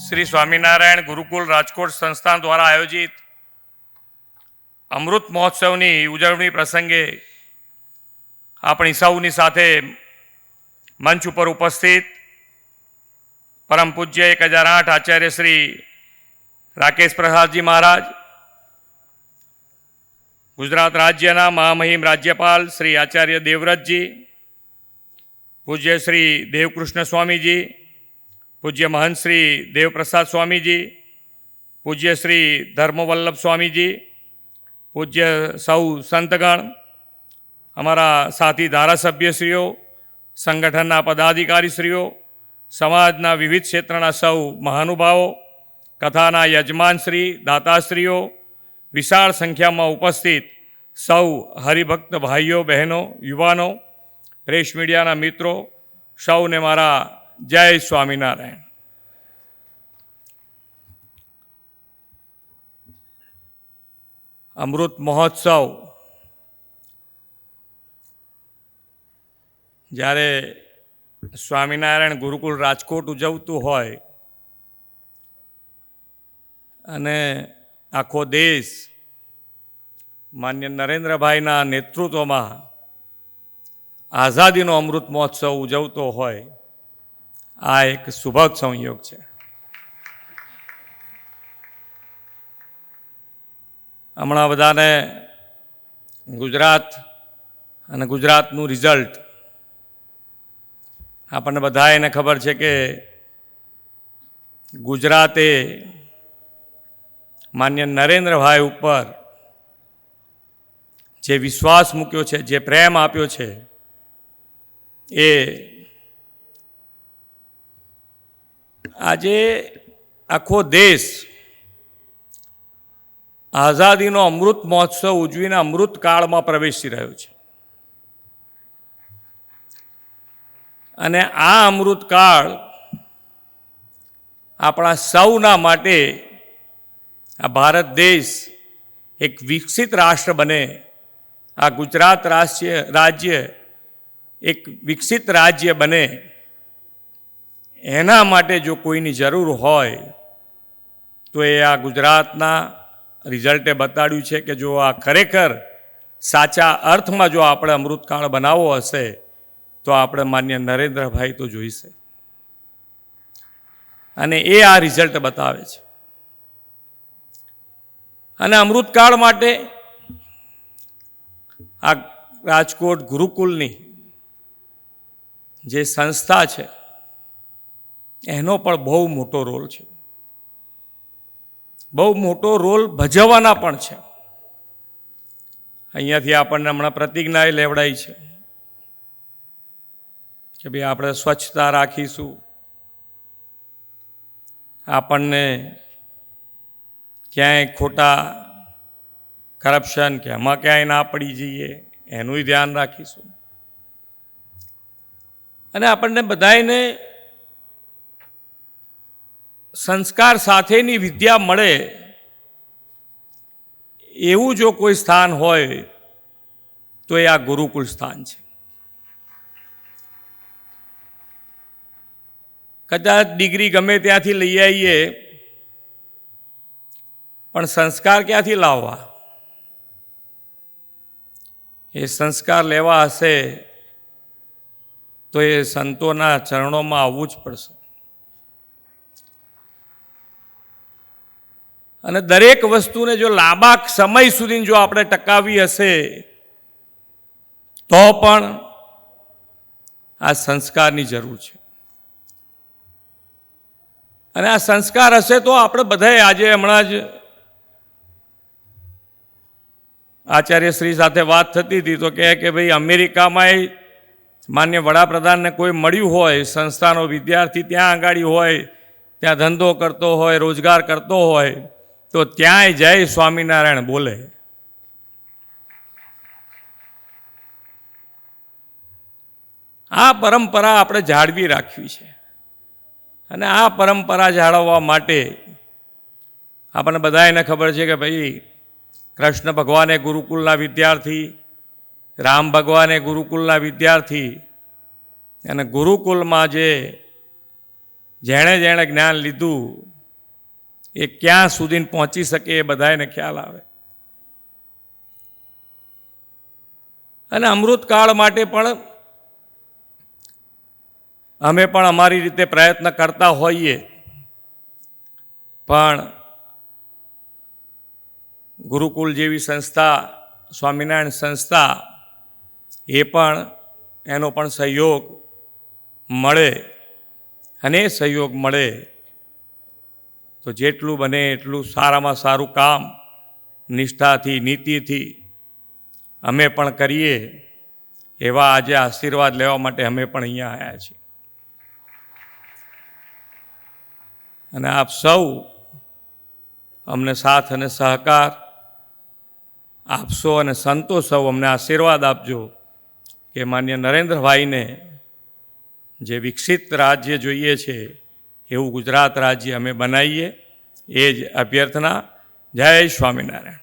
શ્રી સ્વામિનારાયણ ગુરુકુળ રાજકોટ સંસ્થાન દ્વારા આયોજિત અમૃત મહોત્સવની ઉજવણી પ્રસંગે આપણી સૌની સાથે મંચ ઉપર ઉપસ્થિત પરમ પૂજ્ય એક હજાર આઠ આચાર્ય શ્રી રાકેશ પ્રસાદજી મહારાજ, ગુજરાત રાજ્યના મહામહિમ રાજ્યપાલ શ્રી આચાર્ય દેવવ્રતજી, પૂજ્ય શ્રી દેવકૃષ્ણ સ્વામીજી પૂજ્ય મહંત શ્રી દેવપ્રસાદ સ્વામીજી, પૂજ્ય શ્રી ધર્મવલ્લભ સ્વામીજી, પૂજ્ય સૌ સંતગણ, અમારા સાથી ધારાસભ્યશ્રીઓ, સંગઠનના પદાધિકારીશ્રીઓ, સમાજના વિવિધ ક્ષેત્રના સૌ મહાનુભાવો, કથાના યજમાનશ્રી દાતાશ્રીઓ, વિશાળ સંખ્યામાં ઉપસ્થિત સૌ હરિભક્ત ભાઈઓ, બહેનો, યુવાનો, પ્રેસ મીડિયાના મિત્રો, સૌને મારા જય સ્વામિનારાયણ. અમૃત મહોત્સવ જ્યારે સ્વામિનારાયણ ગુરુકુળ રાજકોટ ઉજવતું હોય અને આખો દેશ માન્ય નરેન્દ્રભાઈના નેતૃત્વમાં આઝાદીનો અમૃત મહોત્સવ ઉજવતો હોય આ એક સુભગ સંયોગ છે. હમણાં બધાને ગુજરાત અને ગુજરાતનું રિઝલ્ટ. આપણને બધા એને ખબર છે કે ગુજરાતે માન્ય નરેન્દ્રભાઈ ઉપર જે વિશ્વાસ મૂક્યો છે, જે પ્રેમ આપ્યો છે, એ આજે આખો દેશ આઝાદીનો અમૃત મહોત્સવ ઉજવીને અમૃતકાળમાં પ્રવેશી રહ્યો છે. અને આ અમૃતકાળ આપણા સૌના માટે આ ભારત દેશ એક વિકસિત રાષ્ટ્ર બને, આ ગુજરાત રાષ્ટ્રીય રાજ્ય એક વિકસિત રાજ્ય બને. એના માટે જો કોઈની જરૂર હોય, તો એ આ ગુજરાતના રિઝલ્ટે બતાડ્યું છે કે જો આ ખરેખર સાચા અર્થમાં જો આપણે અમૃતકાળ બનાવવો હશે, તો આપણે માન્ય નરેન્દ્રભાઈ તો જોઈશે. અને એ આ રિઝલ્ટ બતાવે છે. અને અમૃતકાળ માટે આ રાજકોટ ગુરુકુલની જે સંસ્થા છે એનો પણ બહુ મોટો રોલ છે. બહુ મોટો રોલ ભજવવાના પણ છે. અહીંયાથી આપણને હમણાં પ્રતિજ્ઞા એ લેવડાઈ છે. કે ભાઈ આપણે સ્વચ્છતા રાખીશું. આપણને ક્યાંય ખોટા કરપ્શન કે એમાં ક્યાંય ના પડી જઈએ, એનું ધ્યાન રાખીશું. અને આપણને બધાને સંસ્કાર સાથેની વિદ્યા મળે, એવું જો કોઈ સ્થાન હોય, તો એ આ ગુરુકુળ સ્થાન છે. કદાચ ડિગ્રી ગમે ત્યાંથી લઈ આવીએ, પણ સંસ્કાર ક્યાંથી લાવવા? એ સંસ્કાર લેવા હશે, તો એ સંતોના ચરણોમાં આવવું જ પડશે. અને દરેક વસ્તુને જો લાંબા સમય સુધી જો આપણે ટકાવી હશે, તો પણ આ સંસ્કારની જરૂર છે. અને આ સંસ્કાર હશે તો આપણે બધાએ આજે હમણાં જ આચાર્ય શ્રી સાથે વાત થતી હતી, તો કહે કે ભાઈ અમેરિકામાં માન્ય વડાપ્રધાનને કોઈ મળ્યું હોય, સંસ્થાનો વિદ્યાર્થી ત્યાં આગાડી હોય, ત્યાં ધંધો કરતો હોય, રોજગાર કરતો હોય તો ત્યાંય જય સ્વામિનારાયણ બોલે. આ પરંપરા આપણે જાળવી રાખવી છે. અને આ પરંપરા જાળવવા માટે આપણને બધાને ખબર છે કે ભાઈ કૃષ્ણ ભગવાને ગુરુકુલના વિદ્યાર્થી, રામ ભગવાને ગુરુકુલના વિદ્યાર્થી અને ગુરુકુલમાં જે જેણે જેણે જ્ઞાન લીધું એ ક્યાં સુધી પહોંચી શકે એ બધાને ખ્યાલ આવે. અને અમૃતકાળ માટે પણ અમે પણ અમારી રીતે પ્રયત્ન કરતા હોઈએ. પણ ગુરુકુલ જેવી સંસ્થા, સ્વામિનારાયણ સંસ્થા, એ પણ એનો પણ સહયોગ મળે અને સહયોગ મળે. તો જેટલું બને એટલું સારામાં સારું કામ, નિષ્ઠાથી, નીતિથી અમે પણ કરીએ એવા આજે આશીર્વાદ લેવા માટે અમે પણ અહીંયા આવ્યા છીએ. અને આપ સૌ અમને સાથ અને સહકાર આપશો અને સંતો સૌ અમને આશીર્વાદ આપજો કે માન્ય નરેન્દ્રભાઈને જે વિકસિત રાજ્ય જોઈએ છે એવું ગુજરાત રાજ્ય અમે બનાવીએ એ જ અભ્યર્થના. જય સ્વામિનારાયણ.